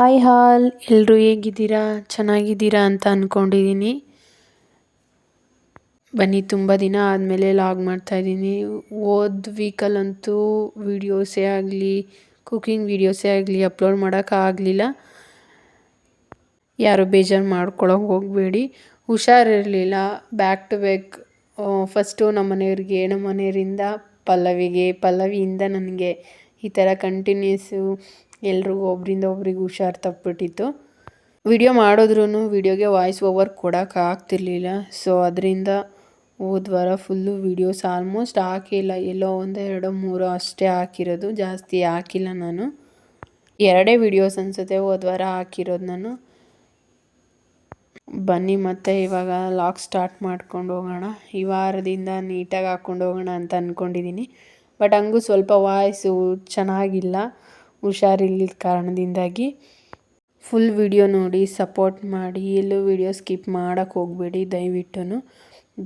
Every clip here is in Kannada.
ಹಾಯ್ ಹಾಲ್ ಎಲ್ಲರೂ ಹೇಗಿದ್ದೀರಾ? ಚೆನ್ನಾಗಿದ್ದೀರಾ ಅಂತ ಅಂದ್ಕೊಂಡಿದ್ದೀನಿ ಬನ್ನಿ, ತುಂಬ ದಿನ ಆದಮೇಲೆ ಲಾಗ್ ಮಾಡ್ತಾಯಿದ್ದೀನಿ ಓದ್ ವೀಕಲ್ಲಂತೂ ವೀಡಿಯೋಸೇ ಆಗಲಿ ಕುಕಿಂಗ್ ವೀಡಿಯೋಸೇ ಆಗಲಿ, ಅಪ್ಲೋಡ್ ಮಾಡೋಕ್ಕಾಗಲಿಲ್ಲ ಯಾರು ಬೇಜಾರು ಮಾಡ್ಕೊಳಕ್ಕೆ ಹೋಗಬೇಡಿ. ಹುಷಾರಿರಲಿಲ್ಲ. ಬ್ಯಾಕ್ ಟು ಬ್ಯಾಕ್ ಫಸ್ಟು ನಮ್ಮ ಮನೆಯವ್ರಿಗೆ, ನಮ್ಮ ಮನೆಯವರಿಂದ ಪಲ್ಲವಿಗೆ, ಪಲ್ಲವಿಯಿಂದ ನನಗೆ ಈ ಥರ ಕಂಟಿನ್ಯೂಸು ಎಲ್ರಿಗೂ ಒಬ್ಬರಿಂದ ಒಬ್ರಿಗೆ ಹುಷಾರು ತಪ್ಪಿಬಿಟ್ಟಿತ್ತು ವಿಡಿಯೋ ಮಾಡಿದ್ರೂ ವಿಡಿಯೋಗೆ ವಾಯ್ಸ್ ಓವರ್ ಕೊಡೋಕೆ ಆಗ್ತಿರ್ಲಿಲ್ಲ. ಸೊ ಅದರಿಂದ ಹೋದ ವಾರ ಫುಲ್ಲು ವೀಡಿಯೋಸ್ ಆಲ್ಮೋಸ್ಟ್ ಹಾಕಿಲ್ಲ. ಎಲ್ಲೋ ಒಂದು ಎರಡು ಮೂರು ಅಷ್ಟೇ ಹಾಕಿರೋದು. ಜಾಸ್ತಿ ಹಾಕಿಲ್ಲ ನಾನು. ಎರಡೇ ವಿಡಿಯೋಸ್ ಅನಿಸುತ್ತೆ ಹೋದ ವಾರ ಹಾಕಿರೋದು ನಾನು. ಬನ್ನಿ ಮತ್ತೆ ಇವಾಗ ಲಾಕ್ ಸ್ಟಾರ್ಟ್ ಮಾಡ್ಕೊಂಡು ಹೋಗೋಣ. ಈ ವಾರದಿಂದ ನೀಟಾಗಿ ಹಾಕ್ಕೊಂಡು ಹೋಗೋಣ ಅಂತ ಅಂದ್ಕೊಂಡಿದ್ದೀನಿ ಬಟ್ ಹಂಗೂ ಸ್ವಲ್ಪ ವಾಯ್ಸು ಚೆನ್ನಾಗಿಲ್ಲ. ಹುಷಾರಿಲ್ಲದ ಕಾರಣದಿಂದಾಗಿ ಫುಲ್ ವಿಡಿಯೋ ನೋಡಿ ಸಪೋರ್ಟ್ ಮಾಡಿ, ಎಲ್ಲೂ ವಿಡಿಯೋ ಸ್ಕಿಪ್ ಮಾಡೋಕ್ಕೆ ಹೋಗಬೇಡಿ. ದಯವಿಟ್ಟು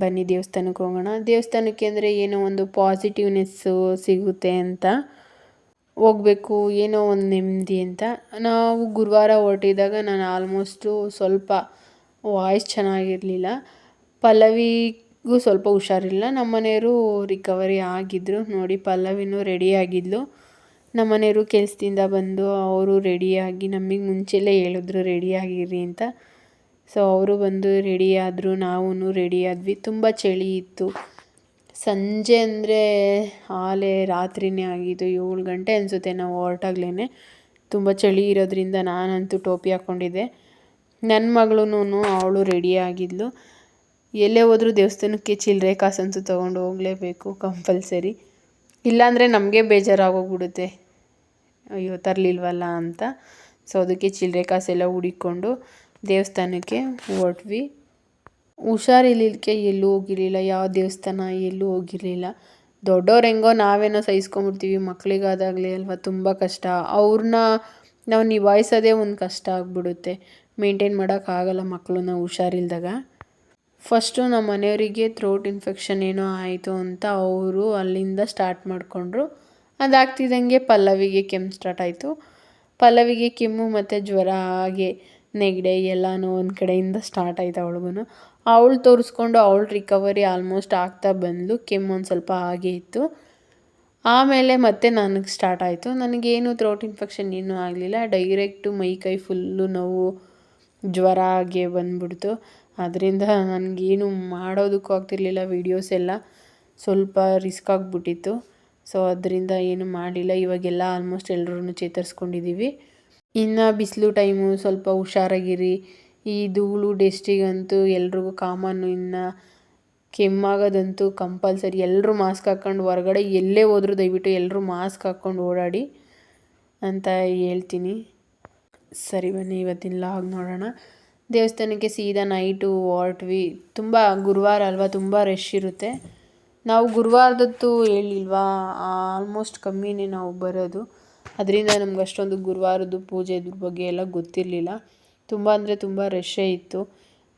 ಬನ್ನಿ ದೇವಸ್ಥಾನಕ್ಕೆ ಹೋಗೋಣ. ದೇವಸ್ಥಾನಕ್ಕೆ ಅಂದರೆ ಏನೋ ಒಂದು ಪಾಸಿಟಿವ್ನೆಸ್ಸು ಸಿಗುತ್ತೆ ಅಂತ ಹೋಗಬೇಕು, ಏನೋ ಒಂದು ನೆಮ್ಮದಿ ಅಂತ. ನಾವು ಗುರುವಾರ ಹೊರಟಿದಾಗ ನಾನು ಆಲ್ಮೋಸ್ಟು ಸ್ವಲ್ಪ ವಾಯ್ಸ್ ಚೆನ್ನಾಗಿರಲಿಲ್ಲ. ಪಲ್ಲವಿಗೂ ಸ್ವಲ್ಪ ಹುಷಾರಿಲ್ಲ. ನಮ್ಮ ಮನೆಯವರು ರಿಕವರಿ ಆಗಿದ್ದರು ನೋಡಿ, ಪಲ್ಲವಿನೂ ರೆಡಿ ಆಗಿದ್ಲು. ನಮ್ಮ ಮನೆಯವರು ಕೆಲಸದಿಂದ ಬಂದು ಅವರು ರೆಡಿಯಾಗಿ ನಮಗೆ ಮುಂಚೆಲೇ ಹೇಳಿದ್ರು, ರೆಡಿಯಾಗಿರಿ ಅಂತ. ಸೊ ಅವರು ಬಂದು ರೆಡಿಯಾದರು ನಾವೂ ರೆಡಿಯಾದ್ವಿ. ತುಂಬ ಚಳಿ ಇತ್ತು. ಸಂಜೆ ಅಂದರೆ ಆಲೇ ರಾತ್ರಿನೇ ಆಗಿದ್ದು ಏಳು ಗಂಟೆ ಅನಿಸುತ್ತೆ ನಾವು ಹೊರಟಾಗ್ಲೇ ತುಂಬ ಚಳಿ ಇರೋದ್ರಿಂದ ನಾನಂತೂ ಟೋಪಿ ಹಾಕ್ಕೊಂಡಿದ್ದೆ ನನ್ನ ಮಗಳೂ ಅವಳು ರೆಡಿ ಆಗಿದ್ಲು ಎಲ್ಲೇ ಹೋದರೂ ದೇವಸ್ಥಾನಕ್ಕೆ ಚಿಲ್ಲರೆ ಕಾಸಂತೂ ತೊಗೊಂಡು ಹೋಗಲೇಬೇಕು ಕಂಪಲ್ಸರಿ. ಇಲ್ಲಾಂದರೆ ನಮಗೆ ಬೇಜಾರಾಗೋಗ್ಬಿಡುತ್ತೆ. ಅಯ್ಯೋ, ತರಲಿಲ್ವಲ್ಲ ಅಂತ. ಸೊ ಅದಕ್ಕೆ ಚಿಲ್ಲರೆ ಕಾಸೆಲ್ಲ ಹುಡಿಕೊಂಡು ದೇವಸ್ಥಾನಕ್ಕೆ ಹೊರಟ್ವಿ ಹುಷಾರಿರ್ಲಿಕ್ಕೆ ಎಲ್ಲೂ ಹೋಗಿರಲಿಲ್ಲ, ಯಾವ ದೇವಸ್ಥಾನ ಎಲ್ಲೂ ಹೋಗಿರಲಿಲ್ಲ. ದೊಡ್ಡವ್ರು ಹೆಂಗೋ ನಾವೇನೋ ಸಹಿಸ್ಕೊಂಬಿಡ್ತೀವಿ ಮಕ್ಕಳಿಗಾದಾಗಲಿ ಅಲ್ವಾ, ತುಂಬ ಕಷ್ಟ. ಅವ್ರನ್ನ ನಾವು ನಿಭಾಯಿಸೋದೇ ಒಂದು ಕಷ್ಟ ಆಗಿಬಿಡುತ್ತೆ. ಮೇಂಟೈನ್ ಮಾಡೋಕ್ಕಾಗಲ್ಲ ಮಕ್ಕಳನ್ನ ಹುಷಾರಿಲ್ದಾಗ. ಫಸ್ಟು ನಮ್ಮ ಮನೆಯವರಿಗೆ ಥ್ರೋಟ್ ಇನ್ಫೆಕ್ಷನ್ ಏನೋ ಆಯಿತು ಅಂತ ಅವರು ಅಲ್ಲಿಂದ ಸ್ಟಾರ್ಟ್ ಮಾಡಿಕೊಂಡ್ರು. ಅದಾಗ್ತಿದ್ದಂಗೆ ಪಲ್ಲವಿಗೆ ಕೆಮ್ಮು ಸ್ಟಾರ್ಟ್ ಆಯಿತು. ಪಲ್ಲವಿಗೆ ಕೆಮ್ಮು ಮತ್ತು ಜ್ವರ, ಹಾಗೆ ನೆಗಡೆ ಎಲ್ಲನೂ ಒಂದು ಕಡೆಯಿಂದ ಸ್ಟಾರ್ಟ್ ಆಯ್ತು ಅವಳಿಗೂ ಅವಳು ತೋರಿಸ್ಕೊಂಡು ಅವಳು ರಿಕವರಿ ಆಲ್ಮೋಸ್ಟ್ ಆಗ್ತಾ ಬಂದಳು ಕೆಮ್ಮು ಒಂದು ಸ್ವಲ್ಪ ಹಾಗೆ ಇತ್ತು. ಆಮೇಲೆ ಮತ್ತೆ ನನಗೆ ಸ್ಟಾರ್ಟ್ ಆಯಿತು. ನನಗೇನು ಥ್ರೋಟ್ ಇನ್ಫೆಕ್ಷನ್ ಏನೂ ಆಗಲಿಲ್ಲ. ಡೈರೆಕ್ಟು ಮೈ ಕೈ ಫುಲ್ಲು ನೋವು, ಜ್ವರ ಹಾಗೆ ಬಂದ್ಬಿಡ್ತು. ಅದರಿಂದ ನನಗೇನು ಮಾಡೋದಕ್ಕೂ ಆಗ್ತಿರ್ಲಿಲ್ಲ. ವೀಡಿಯೋಸ್ ಎಲ್ಲ ಸ್ವಲ್ಪ ರಿಸ್ಕ್ ಆಗಿಬಿಟ್ಟಿತ್ತು. ಸೊ ಅದರಿಂದ ಏನು ಮಾಡಲಿಲ್ಲ ಇವಾಗೆಲ್ಲ ಆಲ್ಮೋಸ್ಟ್ ಎಲ್ಲರೂ ಚೇತರಿಸ್ಕೊಂಡಿದ್ದೀವಿ ಇನ್ನು ಬಿಸಿಲು ಟೈಮು ಸ್ವಲ್ಪ ಹುಷಾರಾಗಿರಿ. ಈ ಧೂಳು ಡೆಸ್ಟಿಗಂತೂ ಎಲ್ರಿಗೂ ಕಾಮನ್ನು ಇನ್ನು ಕೆಮ್ಮಾಗೋದಂತೂ ಕಂಪಲ್ಸರಿ ಎಲ್ಲರೂ ಮಾಸ್ಕ್ ಹಾಕ್ಕೊಂಡು ಹೊರಗಡೆ ಎಲ್ಲೇ ಹೋದರೂ ದಯವಿಟ್ಟು ಎಲ್ಲರೂ ಮಾಸ್ಕ್ ಹಾಕ್ಕೊಂಡು ಓಡಾಡಿ ಅಂತ ಹೇಳ್ತೀನಿ. ಸರಿ ಬನ್ನಿ, ಇವತ್ತಿನ ಲಾಗ್ ನೋಡೋಣ. ದೇವಸ್ಥಾನಕ್ಕೆ ಸೀದಾ ನೈಟು ಹೊರಟ್ವಿ ತುಂಬ ಗುರುವಾರ ಅಲ್ವಾ? ತುಂಬ ರಶ್ ಇರುತ್ತೆ. ನಾವು ಗುರುವಾರದತ್ತು ಹೇಳಿಲ್ವಾ? ಆಲ್ಮೋಸ್ಟ್ ಕಮ್ಮಿನೇ ನಾವು ಬರೋದು. ಅದರಿಂದ ನಮ್ಗೆ ಅಷ್ಟೊಂದು ಗುರುವಾರದ್ದು ಪೂಜೆದ್ರ ಬಗ್ಗೆ ಎಲ್ಲ ಗೊತ್ತಿರಲಿಲ್ಲ. ತುಂಬ ಅಂದರೆ ತುಂಬ ರಶ್ಶೇ ಇತ್ತು.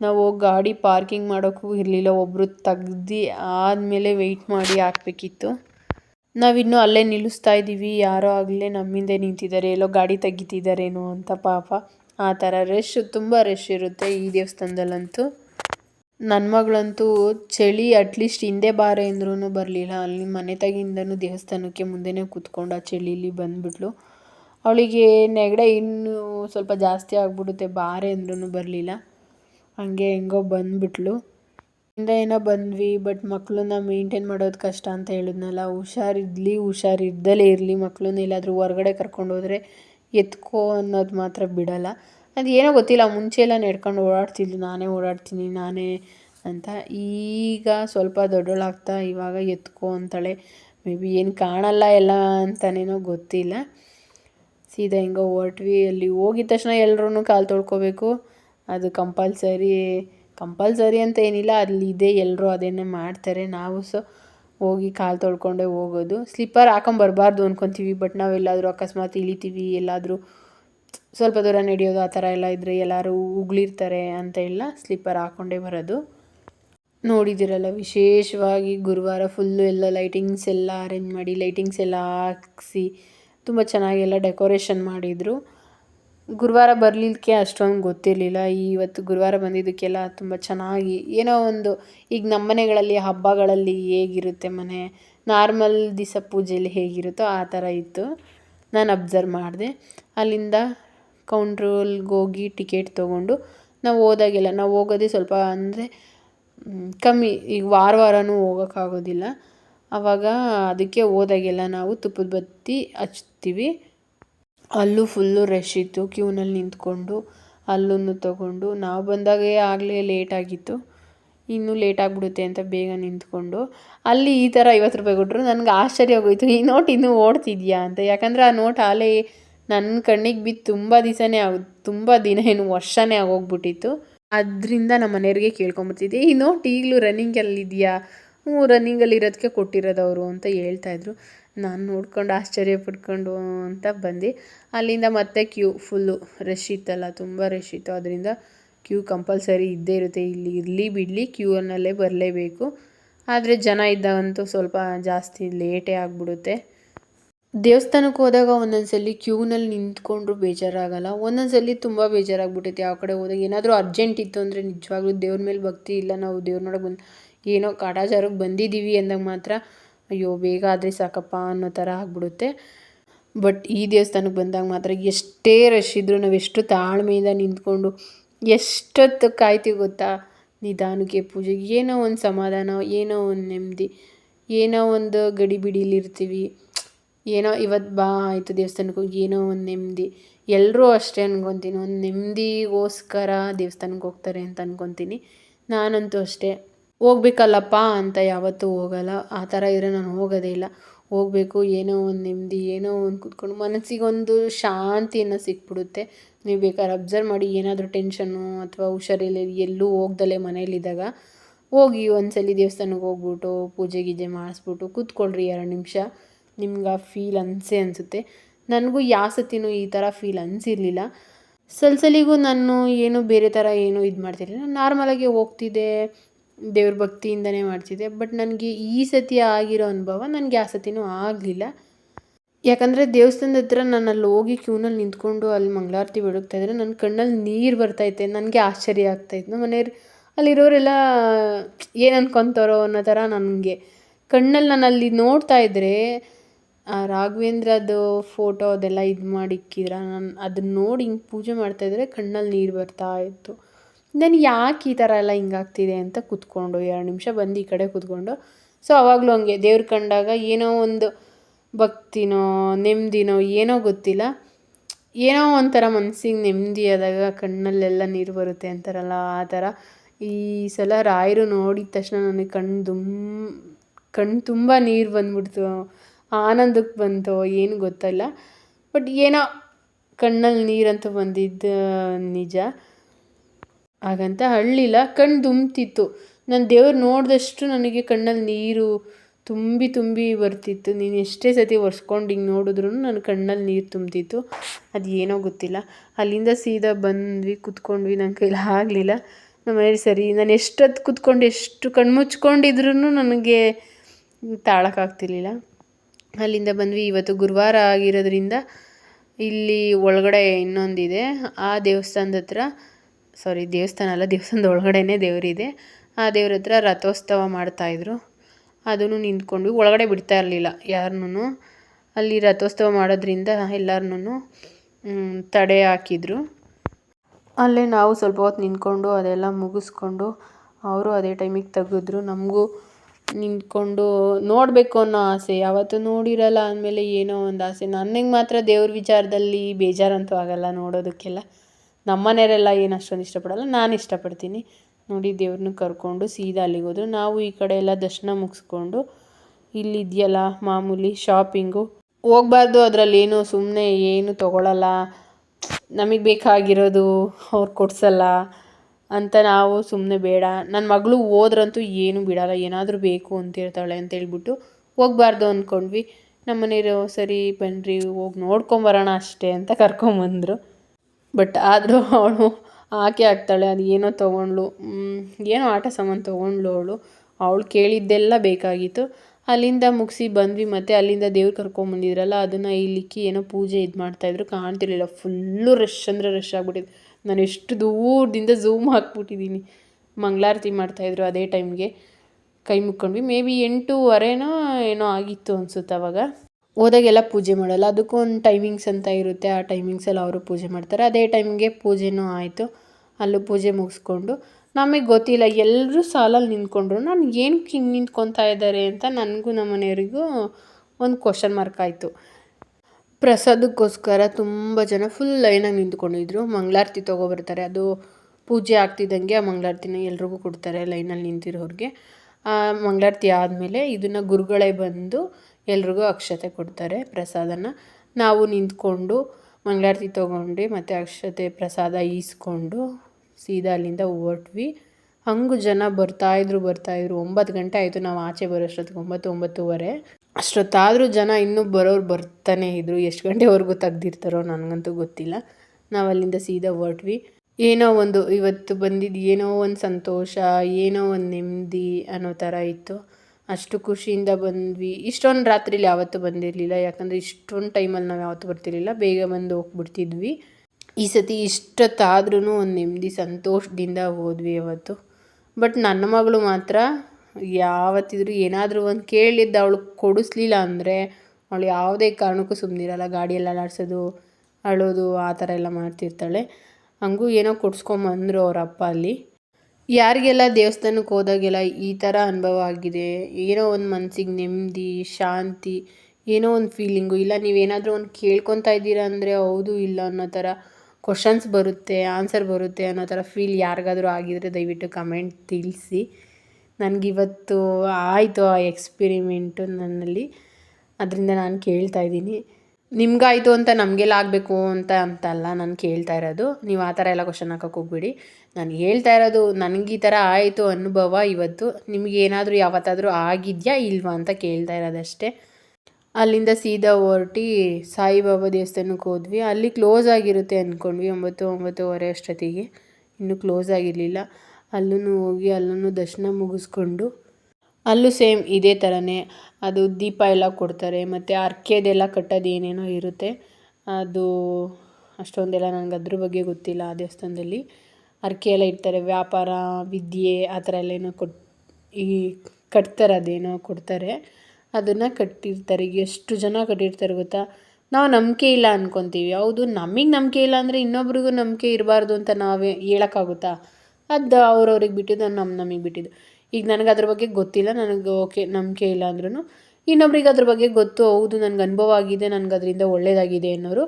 ನಾವು ಗಾಡಿ ಪಾರ್ಕಿಂಗ್ ಮಾಡೋಕ್ಕೂ ಇರಲಿಲ್ಲ. ಒಬ್ಬರು ತೆಗ್ದು ಆದಮೇಲೆ ವೆಯ್ಟ್ ಮಾಡಿ ಹಾಕ್ಬೇಕಿತ್ತು. ನಾವಿನ್ನೂ ಅಲ್ಲೇ ನಿಲ್ಲಿಸ್ತಾ ಇದ್ದೀವಿ. ಯಾರೋ ಆಗಲೇ ನಮ್ಮಿಂದೆ ನಿಂತಿದ್ದಾರೆ. ಎಲ್ಲೋ ಗಾಡಿ ತೆಗಿತಿದ್ದಾರೇನೋ ಅಂತ ಪಾಪ. ಆ ಥರ ರಶ್ ತುಂಬ ರಶ್ ಇರುತ್ತೆ ಈ ದೇವಸ್ಥಾನದಲ್ಲಂತೂ. ನನ್ನ ಮಗಳಂತೂ ಚಳಿ ಅಟ್ಲೀಸ್ಟ್ ಹಿಂದೆ ಬಾರೆ ಅಂದ್ರೂ ಬರಲಿಲ್ಲ. ಅಲ್ಲಿ ಮನೆ ತಗಿಂದನೂ ದೇವಸ್ಥಾನಕ್ಕೆ ಮುಂದೆನೇ ಕೂತ್ಕೊಂಡು ಆ ಚಳಿಲಿ ಬಂದುಬಿಟ್ಲು. ಅವಳಿಗೆ ನೆಗಡೆ ಇನ್ನೂ ಸ್ವಲ್ಪ ಜಾಸ್ತಿ ಆಗಿಬಿಡುತ್ತೆ, ಬಾರೆ ಅಂದ್ರೂ ಬರಲಿಲ್ಲ. ಹಂಗೆ ಹೆಂಗೋ ಬಂದುಬಿಟ್ಲು. ಹಿಂದೆ ಏನೋ ಬಂದ್ವಿ ಬಟ್ ಮಕ್ಕಳನ್ನ ಮೇಂಟೈನ್ ಮಾಡೋದು ಕಷ್ಟ ಅಂತ ಹೇಳಿದ್ನಲ್ಲ. ಹುಷಾರಿದ್ಲಿ ಹುಷಾರಿದ್ದಲೇ ಇರಲಿ. ಮಕ್ಕಳನ್ನ ಎಲ್ಲಾದರೂ ಹೊರ್ಗಡೆ ಕರ್ಕೊಂಡೋದ್ರೆ ಎತ್ಕೋ ಅನ್ನೋದು ಮಾತ್ರ ಬಿಡೋಲ್ಲ. ಅದು ಏನೋ ಗೊತ್ತಿಲ್ಲ ಮುಂಚೆ ಎಲ್ಲ ನಡ್ಕೊಂಡು ಓಡಾಡ್ತಿದ್ಲು, ನಾನೇ ಓಡಾಡ್ತೀನಿ, ನಾನೇ ಅಂತ. ಈಗ ಸ್ವಲ್ಪ ದೊಡ್ಡೋಳಾಗ್ತಾ ಇವಾಗ ಎತ್ಕೊ ಅಂತಾಳೆ. ಮೇ ಬಿ ಏನು ಕಾಣಲ್ಲ ಎಲ್ಲ ಅಂತನೇನೋ ಗೊತ್ತಿಲ್ಲ. ಸೀದಾ ಹಿಂಗೆ ಹೊರಟ್ವಿ. ಅಲ್ಲಿ ಹೋಗಿದ ತಕ್ಷಣ ಎಲ್ಲರೂ ಕಾಲು ತೊಳ್ಕೊಬೇಕು. ಅದು ಕಂಪಲ್ಸರಿ ಕಂಪಲ್ಸರಿ ಅಂತ ಏನಿಲ್ಲ. ಅಲ್ಲಿ ಇದೆ ಎಲ್ಲರೂ ಅದನ್ನೇ ಮಾಡ್ತಾರೆ. ನಾವು ಸೊ ಹೋಗಿ ಕಾಲು ತೊಳ್ಕೊಂಡೇ ಹೋಗೋದು. ಸ್ಲಿಪ್ಪರ್ ಹಾಕೊಂಬರ್ಬಾರ್ದು ಅಂದ್ಕೊತೀವಿ ಬಟ್ ನಾವೆಲ್ಲಾದರೂ ಅಕಸ್ಮಾತ್ ಇಳಿತೀವಿ, ಎಲ್ಲಾದರೂ ಸ್ವಲ್ಪ ದೂರ ನಡೆಯೋದು ಆ ಥರ ಎಲ್ಲ ಇದ್ದರೆ ಎಲ್ಲರೂ ಉಗುಳಿರ್ತಾರೆ ಅಂತ ಎಲ್ಲ ಸ್ಲಿಪ್ಪರ್ ಹಾಕ್ಕೊಂಡೇ ಬರೋದು. ನೋಡಿದ್ದೀರಲ್ಲ, ವಿಶೇಷವಾಗಿ ಗುರುವಾರ ಫುಲ್ಲು ಎಲ್ಲ ಲೈಟಿಂಗ್ಸ್ ಎಲ್ಲ ಅರೇಂಜ್ ಮಾಡಿ ಲೈಟಿಂಗ್ಸ್ ಎಲ್ಲ ಹಾಕ್ಸಿ ತುಂಬ ಚೆನ್ನಾಗೆಲ್ಲ ಡೆಕೋರೇಷನ್ ಮಾಡಿದರು. ಗುರುವಾರ ಬರಲಿಕ್ಕೆ ಅಷ್ಟೊಂದು ಗೊತ್ತಿರಲಿಲ್ಲ. ಇವತ್ತು ಗುರುವಾರ ಬಂದಿದ್ದಕ್ಕೆಲ್ಲ ತುಂಬ ಚೆನ್ನಾಗಿ ಏನೋ ಒಂದು ಈಗ ನಮ್ಮ ಮನೆಗಳಲ್ಲಿ ಹಬ್ಬಗಳಲ್ಲಿ ಹೇಗಿರುತ್ತೆ ಮನೆ ನಾರ್ಮಲ್ ದಿವಸ ಪೂಜೆಯಲ್ಲಿ ಹೇಗಿರುತ್ತೋ ಆ ಥರ ಇತ್ತು. ನಾನು ಅಬ್ಸರ್ವ್ ಮಾಡಿದೆ. ಅಲ್ಲಿಂದ ಕೌಂಟ್ರಲ್ಗೆ ಹೋಗಿ ಟಿಕೆಟ್ ತೊಗೊಂಡು ನಾವು ಹೋದಾಗೆಲ್ಲ, ನಾವು ಹೋಗೋದೇ ಸ್ವಲ್ಪ ಅಂದರೆ ಕಮ್ಮಿ, ಈಗ ವಾರ ವಾರನೂ ಹೋಗೋಕ್ಕಾಗೋದಿಲ್ಲ. ಆವಾಗ ಅದಕ್ಕೆ ಹೋದಾಗೆಲ್ಲ ನಾವು ತುಪ್ಪದ ಬತ್ತಿ ಹಚ್ತೀವಿ. ಅಲ್ಲೂ ಫುಲ್ಲು ರಶ್ ಇತ್ತು ಕ್ಯೂನಲ್ಲಿ ನಿಂತ್ಕೊಂಡು ಅಲ್ಲೂ ತೊಗೊಂಡು, ನಾವು ಬಂದಾಗೆ ಆಗಲೇ ಲೇಟಾಗಿತ್ತು ಇನ್ನೂ ಲೇಟ್ ಆಗಿಬಿಡುತ್ತೆ ಅಂತ ಬೇಗ ನಿಂತ್ಕೊಂಡು. ಅಲ್ಲಿ ಈ ಥರ ಐವತ್ತು ರೂಪಾಯಿ ಕೊಟ್ಟರು ನನಗೆ ಆಶ್ಚರ್ಯ ಆಗೋಯಿತು, ಈ ನೋಟ್ ಇನ್ನೂ ಓಡ್ತಿದ್ಯಾ ಅಂತ. ಯಾಕಂದರೆ ಆ ನೋಟ್ ಹಾಲೇ ನನ್ನ ಕಣ್ಣಿಗೆ ಬಿದ್ದು ತುಂಬ ದಿವಸನೇ ಆಗ, ತುಂಬ ದಿನ ಏನು ವರ್ಷನೇ ಆಗೋಗ್ಬಿಟ್ಟಿತ್ತು. ಅದರಿಂದ ನಮ್ಮ ಮನೆಯವ್ರಿಗೆ ಕೇಳ್ಕೊಂಬರ್ತಿದ್ದೆ ಈ ನೋಟ್ ಈಗಲೂ ರನ್ನಿಂಗಲ್ಲಿದೆಯಾ? ಹ್ಞೂ ರನ್ನಿಂಗಲ್ಲಿ ಇರೋದಕ್ಕೆ ಕೊಟ್ಟಿರೋದು ಅವರು ಅಂತ ಹೇಳ್ತಾಯಿದ್ರು ನಾನು ನೋಡ್ಕೊಂಡು ಆಶ್ಚರ್ಯ ಪಡ್ಕೊಂಡು ಅಂತ ಬಂದು. ಅಲ್ಲಿಂದ ಮತ್ತೆ ಕ್ಯೂ, ಫುಲ್ಲು ರಶ್ ಇತ್ತಲ್ಲ, ತುಂಬ ರಶ್ ಇತ್ತು. ಅದರಿಂದ ಕ್ಯೂ ಕಂಪಲ್ಸರಿ ಇದ್ದೇ ಇರುತ್ತೆ. ಇಲ್ಲಿ ಇರಲಿ ಬಿಡಲಿ, ಕ್ಯೂನಲ್ಲೇ ಬರಲೇಬೇಕು. ಆದರೆ ಜನ ಇದ್ದಾಗಂತೂ ಸ್ವಲ್ಪ ಜಾಸ್ತಿ ಲೇಟೇ ಆಗಿಬಿಡುತ್ತೆ. ದೇವಸ್ಥಾನಕ್ಕೆ ಹೋದಾಗ ಒಂದೊಂದು ಕ್ಯೂನಲ್ಲಿ ನಿಂತ್ಕೊಂಡ್ರು ಬೇಜಾರಾಗಲ್ಲ. ಒಂದೊಂದು ಸಲ ತುಂಬ ಬೇಜಾರಾಗ್ಬಿಟ್ಟೈತೆ ಯಾವ ಕಡೆ ಹೋದಾಗ ಏನಾದರೂ ಅರ್ಜೆಂಟ್ ಇತ್ತು ಅಂದರೆ ನಿಜವಾಗ್ಲೂ ದೇವ್ರ ಮೇಲೆ ಭಕ್ತಿ ಇಲ್ಲ. ನಾವು ದೇವ್ರ ನೋಡೋಕೆ ಬಂದು, ಏನೋ ಕಾಟಾಚಾರಕ್ಕೆ ಬಂದಿದ್ದೀವಿ ಅಂದಾಗ ಮಾತ್ರ ಅಯ್ಯೋ, ಬೇಗ ಆದರೆ ಸಾಕಪ್ಪ ಅನ್ನೋ ಥರ ಆಗ್ಬಿಡುತ್ತೆ. ಬಟ್ ಈ ದೇವಸ್ಥಾನಕ್ಕೆ ಬಂದಾಗ ಮಾತ್ರ ಎಷ್ಟೇ ರಶ್ ಇದ್ದರೂ ನಾವು ಎಷ್ಟು ತಾಳ್ಮೆಯಿಂದ ನಿಂತ್ಕೊಂಡು ಎಷ್ಟೊತ್ತು ಕಾಯ್ತೀವಿ ಗೊತ್ತಾ? ನಿಧಾನಕ್ಕೆ ಪೂಜೆಗೆ ಏನೋ ಒಂದು ಸಮಾಧಾನ, ಏನೋ ಒಂದು ನೆಮ್ಮದಿ, ಏನೋ ಒಂದು ಗಡಿಬಿಡಿಲಿರ್ತೀವಿ. ಏನೋ ಇವತ್ತು ಬಾ ಆಯಿತು ದೇವಸ್ಥಾನಕ್ಕೆ ಹೋಗಿ ಏನೋ ಒಂದು ನೆಮ್ಮದಿ ಎಲ್ಲರೂ ಅಷ್ಟೇ ಅನ್ಕೊತೀನಿ, ಒಂದು ನೆಮ್ಮದಿಗೋಸ್ಕರ ದೇವಸ್ಥಾನಕ್ಕೆ ಹೋಗ್ತಾರೆ ಅಂತ ಅನ್ಕೊತೀನಿ. ನಾನಂತೂ ಅಷ್ಟೇ. ಹೋಗ್ಬೇಕಲ್ಲಪ್ಪ ಅಂತ ಯಾವತ್ತೂ ಹೋಗಲ್ಲ. ಆ ಥರ ಇದ್ರೆ ನಾನು ಹೋಗೋದೇ ಇಲ್ಲ. ಹೋಗಬೇಕು, ಏನೋ ಒಂದು ನೆಮ್ಮದಿ ಏನೋ ಒಂದು ಕೂತ್ಕೊಂಡು ಮನಸ್ಸಿಗೊಂದು ಶಾಂತಿಯನ್ನು ಸಿಕ್ಬಿಡುತ್ತೆ. ನೀವು ಬೇಕಾದ್ರೆ ಅಬ್ಸರ್ವ್ ಮಾಡಿ, ಏನಾದರೂ ಟೆನ್ಷನ್ನು ಅಥವಾ ಹುಷಾರಿಲ್ಲ, ಎಲ್ಲೂ ಹೋಗ್ದಲೇ ಮನೇಲಿದ್ದಾಗ ಹೋಗಿ ಒಂದ್ಸಲ ದೇವಸ್ಥಾನಕ್ಕೆ ಹೋಗ್ಬಿಟ್ಟು ಪೂಜೆ ಗೀಜೆ ಮಾಡಿಸ್ಬಿಟ್ಟು ಕೂತ್ಕೊಳ್ರಿ ಎರಡು ನಿಮಿಷ. ನಿಮ್ಗೆ ಆ ಫೀಲ್ ಅನಿಸೇ ಅನಿಸುತ್ತೆ. ನನಗೂ ಯಾವ ಸತಿನೂ ಈ ಥರ ಫೀಲ್ ಅನಿಸಿರ್ಲಿಲ್ಲ. ಸಲ್ಸಲಿಗೂ ನಾನು ಏನು ಬೇರೆ ಥರ ಏನು ಇದು ಮಾಡ್ತಿರಲಿಲ್ಲ. ನಾರ್ಮಲಾಗಿ ಹೋಗ್ತಿದ್ದೆ, ದೇವ್ರ ಭಕ್ತಿಯಿಂದನೇ ಮಾಡ್ತಿದ್ದೆ. ಬಟ್ ನನಗೆ ಈ ಸತಿ ಆಗಿರೋ ಅನುಭವ ನನಗೆ ಆ ಸತಿನೂ ಆಗಲಿಲ್ಲ. ಯಾಕಂದರೆ ದೇವಸ್ಥಾನದ ಹತ್ರ ನಾನು ಅಲ್ಲಿ ಹೋಗಿ ಕ್ಯೂನಲ್ಲಿ ನಿಂತ್ಕೊಂಡು ಅಲ್ಲಿ ಮಂಗಳಾರತಿ ಬೆಳಗ್ತಾ ಇದ್ದರೆ ನನ್ನ ಕಣ್ಣಲ್ಲಿ ನೀರು ಬರ್ತೈತೆ ನನಗೆ ಆಶ್ಚರ್ಯ ಆಗ್ತಾಯಿತ್ತು ಮನೆಯವ್ರು ಅಲ್ಲಿರೋರೆಲ್ಲ ಏನು ಅನ್ಕೊತಾರೋ ಅನ್ನೋ ಥರ ನನಗೆ. ಕಣ್ಣಲ್ಲಿ ನಾನು ಅಲ್ಲಿ ನೋಡ್ತಾ ಇದ್ದರೆ ರಾಘವೇಂದ್ರದ್ದು ಫೋಟೋ ಅದೆಲ್ಲ ಇದು ಮಾಡಿ ಇಕ್ಕಿದ್ರ ನಾನು ಅದನ್ನ ನೋಡಿ ಹಿಂಗೆ ಪೂಜೆ ಮಾಡ್ತಾಯಿದ್ರೆ ಕಣ್ಣಲ್ಲಿ ನೀರು ಬರ್ತಾ ಇತ್ತು. ನಾನು ಯಾಕೆ ಈ ಥರ ಎಲ್ಲ ಹಿಂಗಾಗ್ತಿದೆ ಅಂತ ಕೂತ್ಕೊಂಡು, ಎರಡು ನಿಮಿಷ ಬಂದು ಈ ಕಡೆ ಕೂತ್ಕೊಂಡು. ಸೊ ಅವಾಗಲೂ ಹಂಗೆ ದೇವ್ರು ಕಂಡಾಗ ಏನೋ ಒಂದು ಭಕ್ತಿನೋ ನೆಮ್ಮದಿನೋ ಏನೋ ಗೊತ್ತಿಲ್ಲ. ಏನೋ ಒಂಥರ ಮನಸ್ಸಿಗೆ ನೆಮ್ಮದಿ ಆದಾಗ ಕಣ್ಣಲ್ಲೆಲ್ಲ ನೀರು ಬರುತ್ತೆ ಅಂತಾರಲ್ಲ ಆ ಥರ ಈ ಸಲ ರಾಯರು ನೋಡಿದ ತಕ್ಷಣ ನನಗೆ ಕಣ್ಣು ದುಮ್ ಕಣ್ಣು ತುಂಬ ನೀರು ಬಂದ್ಬಿಡ್ತು. ಆನಂದಕ್ಕೆ ಬಂತೋ ಏನು ಗೊತ್ತಲ್ಲ. ಬಟ್ ಏನೋ ಕಣ್ಣಲ್ಲಿ ನೀರಂತ ಬಂದಿದ್ದು ನಿಜ. ಹಾಗಂತ ಹಳ್ಳಿಲ್ಲ ಕಣ್ಣು ದುಮ್ತಿತ್ತು. ನಾನು ದೇವ್ರು ನೋಡಿದಷ್ಟು ನನಗೆ ಕಣ್ಣಲ್ಲಿ ನೀರು ತುಂಬಿ ತುಂಬಿ ಬರ್ತಿತ್ತು. ನೀನು ಎಷ್ಟೇ ಸತಿ ಒರ್ಸ್ಕೊಂಡು ಹಿಂಗೆ ನೋಡಿದ್ರೂ ನನ್ನ ಕಣ್ಣಲ್ಲಿ ನೀರು ತುಂಬ್ತಿತ್ತು. ಅದು ಏನೋ ಗೊತ್ತಿಲ್ಲ. ಅಲ್ಲಿಂದ ಸೀದಾ ಬಂದ್ವಿ, ಕುತ್ಕೊಂಡ್ವಿ. ನನ್ನ ಕೈಲಿ ಆಗಲಿಲ್ಲ. ನಮ್ಮ ಮನೇಲಿ ಸರಿ, ನಾನು ಎಷ್ಟೊತ್ತು ಕುತ್ಕೊಂಡು ಎಷ್ಟು ಕಣ್ಣು ಮುಚ್ಕೊಂಡಿದ್ರೂ ನನಗೆ ತಾಳೋಕ್ಕಾಗ್ತಿರ್ಲಿಲ್ಲ ಅಲ್ಲಿಂದ ಬಂದ್ವಿ. ಇವತ್ತು ಗುರುವಾರ ಆಗಿರೋದ್ರಿಂದ ಇಲ್ಲಿ ಒಳಗಡೆ ಇನ್ನೊಂದಿದೆ. ಆ ದೇವಸ್ಥಾನದ ಹತ್ರ ಸಾರಿ ದೇವಸ್ಥಾನ ಅಲ್ಲ, ದೇವಸ್ಥಾನದ ಒಳಗಡೆನೇ ದೇವರಿದೆ. ಆ ದೇವ್ರ ಹತ್ರ ರಥೋತ್ಸವ ಮಾಡ್ತಾಯಿದ್ರು ಅದನ್ನು ನಿಂತ್ಕೊಂಡ್ವಿ ಒಳಗಡೆ ಬಿಡ್ತಾ ಇರಲಿಲ್ಲ ಯಾರನ್ನೂ. ಅಲ್ಲಿ ರಥೋತ್ಸವ ಮಾಡೋದ್ರಿಂದ ಎಲ್ಲರನ್ನೂ ತಡೆ ಹಾಕಿದ್ರು. ಅಲ್ಲೇ ನಾವು ಸ್ವಲ್ಪ ಹೊತ್ತು ನಿಂತ್ಕೊಂಡು ಅದೆಲ್ಲ ಮುಗಿಸ್ಕೊಂಡು, ಅವರು ಅದೇ ಟೈಮಿಗೆ ತೆಗೆದ್ರು. ನಮಗೂ ನಿಂತ್ಕೊಂಡು ನೋಡಬೇಕು ಅನ್ನೋ ಆಸೆ, ಯಾವತ್ತೂ ನೋಡಿರಲ್ಲ ಅಂದಮೇಲೆ ಏನೋ ಒಂದು ಆಸೆ. ನನಗೆ ಮಾತ್ರ ದೇವ್ರ ವಿಚಾರದಲ್ಲಿ ಬೇಜಾರಂತೂ ಆಗಲ್ಲ ನೋಡೋದಕ್ಕೆಲ್ಲ. ನಮ್ಮ ಮನೆಯವರೆಲ್ಲ ಏನು ಅಷ್ಟೊಂದು ಇಷ್ಟಪಡಲ್ಲ, ನಾನು ಇಷ್ಟಪಡ್ತೀನಿ. ನೋಡಿ ದೇವ್ರನ್ನ ಕರ್ಕೊಂಡು ಸೀದಾ ಅಲ್ಲಿಗೆ ಹೋದ್ರು. ನಾವು ಈ ಕಡೆ ಎಲ್ಲ ದರ್ಶನ ಮುಗಿಸ್ಕೊಂಡು ಇಲ್ಲಿದೆಯಲ್ಲ ಮಾಮೂಲಿ ಶಾಪಿಂಗು ಹೋಗ್ಬಾರ್ದು ಅದರಲ್ಲಿ ಏನು ಸುಮ್ಮನೆ ಏನು ತೊಗೊಳಲ್ಲ. ನಮಗೆ ಬೇಕಾಗಿರೋದು ಅವ್ರು ಕೊಡಿಸಲ್ಲ. ಅಂತ ನಾವು ಸುಮ್ಮನೆ ಬೇಡ. ನನ್ನ ಮಗಳು ಹೋದ್ರಂತೂ ಏನು ಬಿಡಲ್ಲ. ಏನಾದರೂ ಬೇಕು ಅಂತಿರ್ತಾಳೆ ಅಂತೇಳ್ಬಿಟ್ಟು ಹೋಗ್ಬಾರ್ದು ಅಂದ್ಕೊಂಡ್ವಿ ನಮ್ಮ ಮನೆಯವರು ಸರಿ ಬನ್ನಿರಿ ಹೋಗಿ ನೋಡ್ಕೊಂಬರೋಣ ಅಷ್ಟೇ ಅಂತ ಕರ್ಕೊಂಬಂದರು ಬಟ್ ಆದರೂ ಅವಳು ಆಕೆ ಆಗ್ತಾಳೆ ಅದು ಏನೋ ತೊಗೊಂಡ್ಳು. ಏನೋ ಆಟ ಸಾಮಾನು ತೊಗೊಂಡ್ಳು ಅವಳು. ಅವಳು ಕೇಳಿದ್ದೆಲ್ಲ ಬೇಕಾಗಿತ್ತು. ಅಲ್ಲಿಂದ ಮುಗಿಸಿ ಬಂದ್ವಿ. ಮತ್ತು ಅಲ್ಲಿಂದ ದೇವ್ರು ಕರ್ಕೊಂಬಂದಿದ್ರಲ್ಲ ಅದನ್ನು ಇಲ್ಲಿಕ್ಕಿ ಏನೋ ಪೂಜೆ ಇದು ಮಾಡ್ತಾಯಿದ್ರು ಕಾಣ್ತಿರ್ಲಿಲ್ಲ. ಫುಲ್ಲು ರಶ್ ಅಂದರೆ ರಶ್ ಆಗ್ಬಿಟ್ಟಿದೆ ನಾನು ಎಷ್ಟು ದೂರದಿಂದ ಝೂಮ್ ಹಾಕ್ಬಿಟ್ಟಿದ್ದೀನಿ. ಮಂಗಳಾರತಿ ಮಾಡ್ತಾಯಿದ್ರು ಅದೇ ಟೈಮ್ಗೆ ಕೈ ಮುಕ್ಕೊಂಡ್ವಿ. ಮೇ ಬಿ ಎಂಟೂವರೆನೋ ಏನೋ ಆಗಿತ್ತು ಅನ್ಸುತ್ತೆ ಅವಾಗ. ಹೋದಾಗೆಲ್ಲ ಪೂಜೆ ಮಾಡಲ್ಲ. ಅದಕ್ಕೂ ಒಂದು ಟೈಮಿಂಗ್ಸ್ ಅಂತ ಇರುತ್ತೆ. ಆ ಟೈಮಿಂಗ್ಸಲ್ಲಿ ಅವರು ಪೂಜೆ ಮಾಡ್ತಾರೆ. ಅದೇ ಟೈಮ್ಗೆ ಪೂಜೆನೂ ಆಯಿತು. ಅಲ್ಲೂ ಪೂಜೆ ಮುಗಿಸ್ಕೊಂಡು. ನಮಗೆ ಗೊತ್ತಿಲ್ಲ. ಎಲ್ಲರೂ ಸಾಲಲ್ಲಿ ನಿಂತ್ಕೊಂಡ್ರು. ನಾನು ಏನಕ್ಕೆ ಹಿಂಗೆ ನಿಂತ್ಕೊತಾ ಇದ್ದಾರೆ ಅಂತ ನನಗೂ ನಮ್ಮ ಮನೆಯವರಿಗೂ ಒಂದು ಕ್ವಶನ್ ಮಾರ್ಕ್ ಆಯಿತು. ಪ್ರಸಾದಕ್ಕೋಸ್ಕರ ತುಂಬ ಜನ ಫುಲ್ ಲೈನಾಗಿ ನಿಂತ್ಕೊಂಡಿದ್ರು. ಮಂಗಳಾರತಿ ತೊಗೊಬರ್ತಾರೆ ಅದು ಪೂಜೆ ಆಗ್ತಿದ್ದಂಗೆ ಆ ಮಂಗಳಾರತಿನ ಎಲ್ರಿಗೂ ಕೊಡ್ತಾರೆ ಲೈನಲ್ಲಿ ನಿಂತಿರೋರಿಗೆ. ಆ ಮಂಗಳಾರತಿ ಆದಮೇಲೆ ಇದನ್ನು ಗುರುಗಳೇ ಬಂದು ಎಲ್ರಿಗೂ ಅಕ್ಷತೆ ಕೊಡ್ತಾರೆ ಪ್ರಸಾದನ. ನಾವು ನಿಂತ್ಕೊಂಡು ಮಂಗಳಾರತಿ ತೊಗೊಂಡು ಮತ್ತು ಅಕ್ಷತೆ ಪ್ರಸಾದ ಈಸ್ಕೊಂಡು ಸೀದಾ ಅಲ್ಲಿಂದ ಹೊರಟ್ವಿ. ಹಂಗು ಜನ ಬರ್ತಾಯಿದ್ರು ಬರ್ತಾಯಿದ್ರು ಒಂಬತ್ತು ಗಂಟೆ ಆಯಿತು. ನಾವು ಆಚೆ ಬರೋಷ್ಟೊತ್ತಿಗೆ ಒಂಬತ್ತು, ಒಂಬತ್ತುವರೆ. ಅಷ್ಟೊತ್ತಾದರೂ ಜನ ಇನ್ನೂ ಬರೋರು ಬರ್ತಾನೆ ಇದ್ದರು ಎಷ್ಟು ಗಂಟೆವರೆಗೂ ತೆಗ್ದಿರ್ತಾರೋ ನನಗಂತೂ ಗೊತ್ತಿಲ್ಲ. ನಾವು ಅಲ್ಲಿಂದ ಸೀದಾ ಹೊರಟ್ವಿ. ಏನೋ ಒಂದು ಇವತ್ತು ಬಂದಿದ್ದು ಏನೋ ಒಂದು ಸಂತೋಷ, ಏನೋ ಒಂದು ನೆಮ್ಮದಿ ಅನ್ನೋ ಥರ ಇತ್ತು. ಅಷ್ಟು ಖುಷಿಯಿಂದ ಬಂದ್ವಿ. ಇಷ್ಟೊಂದು ರಾತ್ರಿಲಿ ಯಾವತ್ತೂ ಬಂದಿರಲಿಲ್ಲ. ಯಾಕಂದರೆ ಇಷ್ಟೊಂದು ಟೈಮಲ್ಲಿ ನಾವು ಯಾವತ್ತೂ ಬರ್ತಿರಲಿಲ್ಲ. ಬೇಗ ಬಂದು ಹೋಗ್ಬಿಡ್ತಿದ್ವಿ. ಈ ಸತಿ ಇಷ್ಟೊತ್ತಾದ್ರೂ ಒಂದು ನೆಮ್ಮದಿ, ಸಂತೋಷದಿಂದ ಹೋದ್ವಿ ಅವತ್ತು ಬಟ್ ನನ್ನ ಮಗಳು ಮಾತ್ರ ಯಾವತ್ತಿದ್ರು ಏನಾದರೂ ಒಂದು ಕೇಳಿದ್ದು ಅವಳು ಕೊಡಿಸ್ಲಿಲ್ಲ ಅಂದರೆ ಅವಳು ಯಾವುದೇ ಕಾರಣಕ್ಕೂ ಸುಮ್ಮನಿರಲ್ಲ ಗಾಡಿಯೆಲ್ಲ ಅಲ್ಲಾಡ್ಸೋದು ಅಳೋದು, ಆ ಥರ ಎಲ್ಲ ಮಾಡ್ತಿರ್ತಾಳೆ. ಹಂಗೂ ಏನೋ ಕೊಡ್ಸ್ಕೊಂಬಂದರು ಅವ್ರ ಅಪ್ಪ ಅಲ್ಲಿ. ಯಾರಿಗೆಲ್ಲ ದೇವಸ್ಥಾನಕ್ಕೆ ಹೋದಾಗೆಲ್ಲ ಈ ಥರ ಅನುಭವ ಆಗಿದೆ, ಏನೋ ಒಂದು ಮನಸ್ಸಿಗೆ ನೆಮ್ಮದಿ, ಶಾಂತಿ, ಏನೋ ಒಂದು ಫೀಲಿಂಗು ಇಲ್ಲ ನೀವೇನಾದರೂ ಒಂದು ಕೇಳ್ಕೊತಾ ಇದ್ದೀರಾ ಅಂದರೆ ಹೌದು, ಇಲ್ಲ ಅನ್ನೋ ಥರ ಕ್ವಶನ್ಸ್ ಬರುತ್ತೆ ಆನ್ಸರ್ ಬರುತ್ತೆ ಅನ್ನೋ ಥರ ಫೀಲ್ ಯಾರಿಗಾದರೂ ಆಗಿದರೆ ದಯವಿಟ್ಟು ಕಮೆಂಟ್ ತಿಳಿಸಿ. ನನಗಿವತ್ತು ಆಯಿತು ಆ ಎಕ್ಸ್ಪಿರಿಮೆಂಟು ನನ್ನಲ್ಲಿ. ಅದರಿಂದ ನಾನು ಕೇಳ್ತಾ ಇದ್ದೀನಿ. ನಿಮ್ಗಾಯಿತು ಅಂತ ನಮಗೆಲ್ಲ ಆಗಬೇಕು ಅಂತ ಅಂತಲ್ಲ ನಾನು ಕೇಳ್ತಾ ಇರೋದು. ನೀವು ಆ ಥರ ಎಲ್ಲ ಕ್ವಶನ್ ಹಾಕಕ್ಕೆ ಹೋಗ್ಬೇಡಿ. ನಾನು ಹೇಳ್ತಾ ಇರೋದು ನನಗೆ ಈ ಥರ ಆಯಿತು ಅನುಭವ ಇವತ್ತು. ನಿಮಗೇನಾದರೂ ಯಾವತ್ತಾದರೂ ಆಗಿದೆಯಾ ಇಲ್ವಾ ಅಂತ ಕೇಳ್ತಾ ಇರೋದಷ್ಟೇ. ಅಲ್ಲಿಂದ ಸೀದಾ ಹೊರಟಿ ಸಾಯಿಬಾಬಾ ದೇವಸ್ಥಾನಕ್ಕೆ ಹೋದ್ವಿ. ಅಲ್ಲಿ ಕ್ಲೋಸ್ ಆಗಿರುತ್ತೆ ಅಂದ್ಕೊಂಡ್ವಿ ಒಂಬತ್ತು, ಒಂಬತ್ತುವರೆ ಅಷ್ಟೊತ್ತಿಗೆ. ಇನ್ನೂ ಕ್ಲೋಸ್ ಆಗಿರಲಿಲ್ಲ. ಅಲ್ಲೂ ಹೋಗಿ ಅಲ್ಲೂ ದರ್ಶನ ಮುಗಿಸ್ಕೊಂಡು, ಅಲ್ಲೂ ಸೇಮ್ ಇದೇ ಥರನೇ ಅದು ದೀಪ ಎಲ್ಲ ಕೊಡ್ತಾರೆ, ಮತ್ತು ಹರ್ಕೆದೆಲ್ಲ ಕಟ್ಟೋದು ಏನೇನೋ ಇರುತ್ತೆ. ಅದು ಅಷ್ಟೊಂದೆಲ್ಲ ನನಗೆ ಅದ್ರ ಬಗ್ಗೆ ಗೊತ್ತಿಲ್ಲ ಆ ದೇವಸ್ಥಾನದಲ್ಲಿ. ಹರ್ಕೆ ಎಲ್ಲ ಇಡ್ತಾರೆ, ವ್ಯಾಪಾರ, ವಿದ್ಯೆ, ಆ ಥರ ಎಲ್ಲ ಏನೋ ಕೊಟ್ಟು ಈ ಕಟ್ತಾರೆ, ಅದೇನೋ ಕೊಡ್ತಾರೆ. ಅದನ್ನು ಕಟ್ಟಿರ್ತಾರೆ. ಎಷ್ಟು ಜನ ಕಟ್ಟಿರ್ತಾರೆ ಗೊತ್ತಾ? ನಾವು ನಂಬಿಕೆ ಇಲ್ಲ ಅಂದ್ಕೊತೀವಿ ಹೌದು, ನಮಗೆ ನಂಬಿಕೆ ಇಲ್ಲ ಅಂದರೆ ಇನ್ನೊಬ್ರಿಗೂ ನಂಬಿಕೆ ಇರಬಾರ್ದು ಅಂತ ನಾವೇ ಹೇಳೋಕ್ಕಾಗುತ್ತಾ? ಅದು ಅವ್ರವ್ರಿಗೆ ಬಿಟ್ಟಿದ್ದು ನಮ್ಮ ನಮಗೆ ಬಿಟ್ಟಿದ್ದು. ಈಗ ನನಗೆ ಅದ್ರ ಬಗ್ಗೆ ಗೊತ್ತಿಲ್ಲ, ನನಗೆ ಓಕೆ, ನಂಬಿಕೆ ಇಲ್ಲ ಅಂದ್ರೂ ಇನ್ನೊಬ್ರಿಗೆ ಅದ್ರ ಬಗ್ಗೆ ಗೊತ್ತು, ಹೌದು, ನನಗೆ ಅನುಭವ ಆಗಿದೆ, ನನಗೆ ಅದರಿಂದ ಒಳ್ಳೆಯದಾಗಿದೆ ಅನ್ನೋರು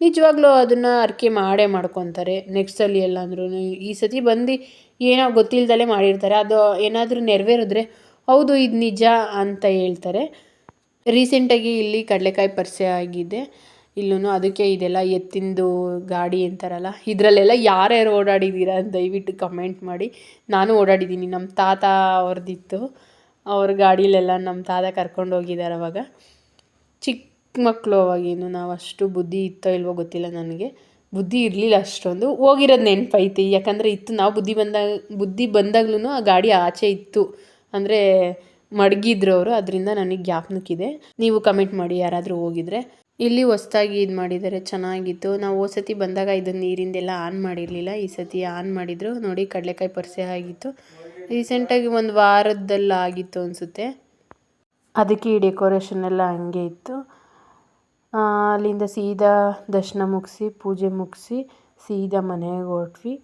ನಿಜವಾಗ್ಲೂ ಅದನ್ನು ಅರ್ಕೆ ಮಾಡೇ ಮಾಡ್ಕೊತಾರೆ ನೆಕ್ಸ್ಟ್ ಎಲ್ಲ ಅಂದ್ರೂ ಈ ಸತಿ ಬಂದು ಏನೋ ಗೊತ್ತಿಲ್ಲದಲೇ ಮಾಡಿರ್ತಾರೆ, ಅದು ಏನಾದರೂ ನೆರವೇರಿದ್ರೆ ಹೌದು, ಇದು ನಿಜ ಅಂತ ಹೇಳ್ತಾರೆ. ರೀಸೆಂಟಾಗಿ ಇಲ್ಲಿ ಕಡಲೆಕಾಯಿ ಪರಿಚಯ ಆಗಿದೆ. ಇಲ್ಲೂ ಅದಕ್ಕೆ ಇದೆಲ್ಲ ಎತ್ತಿಂದು ಗಾಡಿ ಅಂತಾರಲ್ಲ, ಇದರಲ್ಲೆಲ್ಲ ಯಾರ್ಯಾರು ಓಡಾಡಿದ್ದೀರಾ ದಯವಿಟ್ಟು ಕಮೆಂಟ್ ಮಾಡಿ. ನಾನು ಓಡಾಡಿದ್ದೀನಿ ನಮ್ಮ ತಾತ ಅವ್ರದ್ದಿತ್ತು ಅವ್ರ ಗಾಡಿಲೆಲ್ಲ ನಮ್ಮ ತಾತ ಕರ್ಕೊಂಡು ಹೋಗಿದ್ದಾರೆ ಅವಾಗ. ಚಿಕ್ಕ ಮಕ್ಕಳು ಅವಾಗೇನು ನಾವು ಅಷ್ಟು ಬುದ್ಧಿ ಇತ್ತೋ ಇಲ್ವೋ ಗೊತ್ತಿಲ್ಲ ನನಗೆ. ಬುದ್ಧಿ ಇರಲಿಲ್ಲ ಅಷ್ಟೊಂದು. ಹೋಗಿರೋದು ನೆನಪೈತಿ, ಯಾಕಂದರೆ ಇತ್ತು, ನಾವು ಬುದ್ಧಿ ಬಂದಾಗ, ಬುದ್ಧಿ ಬಂದಾಗ್ಲೂ ಆ ಗಾಡಿ ಆಚೆ ಇತ್ತು. ಅಂದರೆ ಮಡಗಿದ್ರು ಅವರು, ಅದರಿಂದ ನನಗೆ ಜ್ಞಾಪನಕ್ಕಿದೆ. ನೀವು ಕಮೆಂಟ್ ಮಾಡಿ ಯಾರಾದರೂ ಹೋಗಿದ್ರೆ. ಇಲ್ಲಿ ಹೊಸ್ದಾಗಿ ಇದು ಮಾಡಿದ್ದಾರೆ, ಚೆನ್ನಾಗಿತ್ತು. ನಾವು ಹೋದ ಸತಿ ಬಂದಾಗ ಇದನ್ನು ನೀರಿಂದೆಲ್ಲ ಆನ್ ಮಾಡಿರಲಿಲ್ಲ. ಈ ಸತಿ ಆನ್ ಮಾಡಿದರು. ನೋಡಿ, ಕಡಲೆಕಾಯಿ ಪರಿಸೆ ಆಗಿತ್ತು. ರೀಸೆಂಟಾಗಿ ಒಂದು ವಾರದಲ್ಲಿ ಆಗಿತ್ತು ಅನಿಸುತ್ತೆ. ಅದಕ್ಕೆ ಈ ಡೆಕೋರೇಷನ್ ಎಲ್ಲ ಹಂಗೆ ಇತ್ತು. ಅಲ್ಲಿಂದ ಸೀದಾ ದರ್ಶನ ಮುಗಿಸಿ, ಪೂಜೆ ಮುಗಿಸಿ, ಸೀದಾ ಮನೆಗೆ ಹೊರಟ್ವಿ.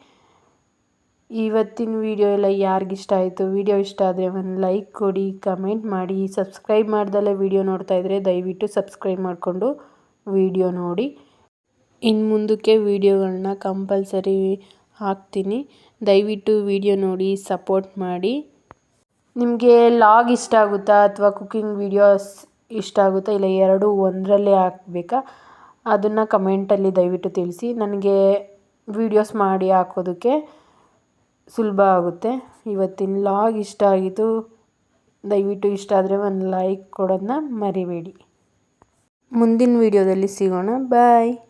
ಇವತ್ತಿನ ವಿಡಿಯೋ ಎಲ್ಲ ಯಾರಿಗಿಷ್ಟ ಆಯಿತು? ವೀಡಿಯೋ ಇಷ್ಟ ಆದರೆ ಒಂದು ಲೈಕ್ ಕೊಡಿ ಕಮೆಂಟ್ ಮಾಡಿ ಸಬ್ಸ್ಕ್ರೈಬ್ ಮಾಡ್ದಲ್ಲೇ ವಿಡಿಯೋ ನೋಡ್ತಾ ಇದ್ದರೆ ದಯವಿಟ್ಟು ಸಬ್ಸ್ಕ್ರೈಬ್ ಮಾಡಿಕೊಂಡು ವಿಡಿಯೋ ನೋಡಿ. ಇನ್ನು ಮುಂದಕ್ಕೆ ವಿಡಿಯೋಗಳನ್ನ ಕಂಪಲ್ಸರಿ ಹಾಕ್ತೀನಿ. ದಯವಿಟ್ಟು ವಿಡಿಯೋ ನೋಡಿ ಸಪೋರ್ಟ್ ಮಾಡಿ. ನಿಮಗೆ ಲಾಗ್ ಇಷ್ಟ ಆಗುತ್ತಾ ಅಥವಾ ಕುಕ್ಕಿಂಗ್ ವೀಡಿಯೋಸ್ ಇಷ್ಟ ಆಗುತ್ತಾ? ಇಲ್ಲ, ಎರಡೂ ಒಂದರಲ್ಲೇ ಹಾಕಬೇಕಾ? ಅದನ್ನು ಕಮೆಂಟಲ್ಲಿ ದಯವಿಟ್ಟು ತಿಳಿಸಿ. ನನಗೆ ವಿಡಿಯೋಸ್ ಮಾಡಿ ಹಾಕೋದಕ್ಕೆ ಸುಲಭ ಆಗುತ್ತೆ. ಇವತ್ತಿನ ಲಾಗ್ ಇಷ್ಟ ಆಗಿತ್ತು ದಯವಿಟ್ಟು ಇಷ್ಟ ಆದರೆ ಒಂದು ಲೈಕ್ ಕೊಡೋದನ್ನ ಮರಿಬೇಡಿ. ಮುಂದಿನ ವೀಡಿಯೋದಲ್ಲಿ ಸಿಗೋಣ. ಬಾಯ್.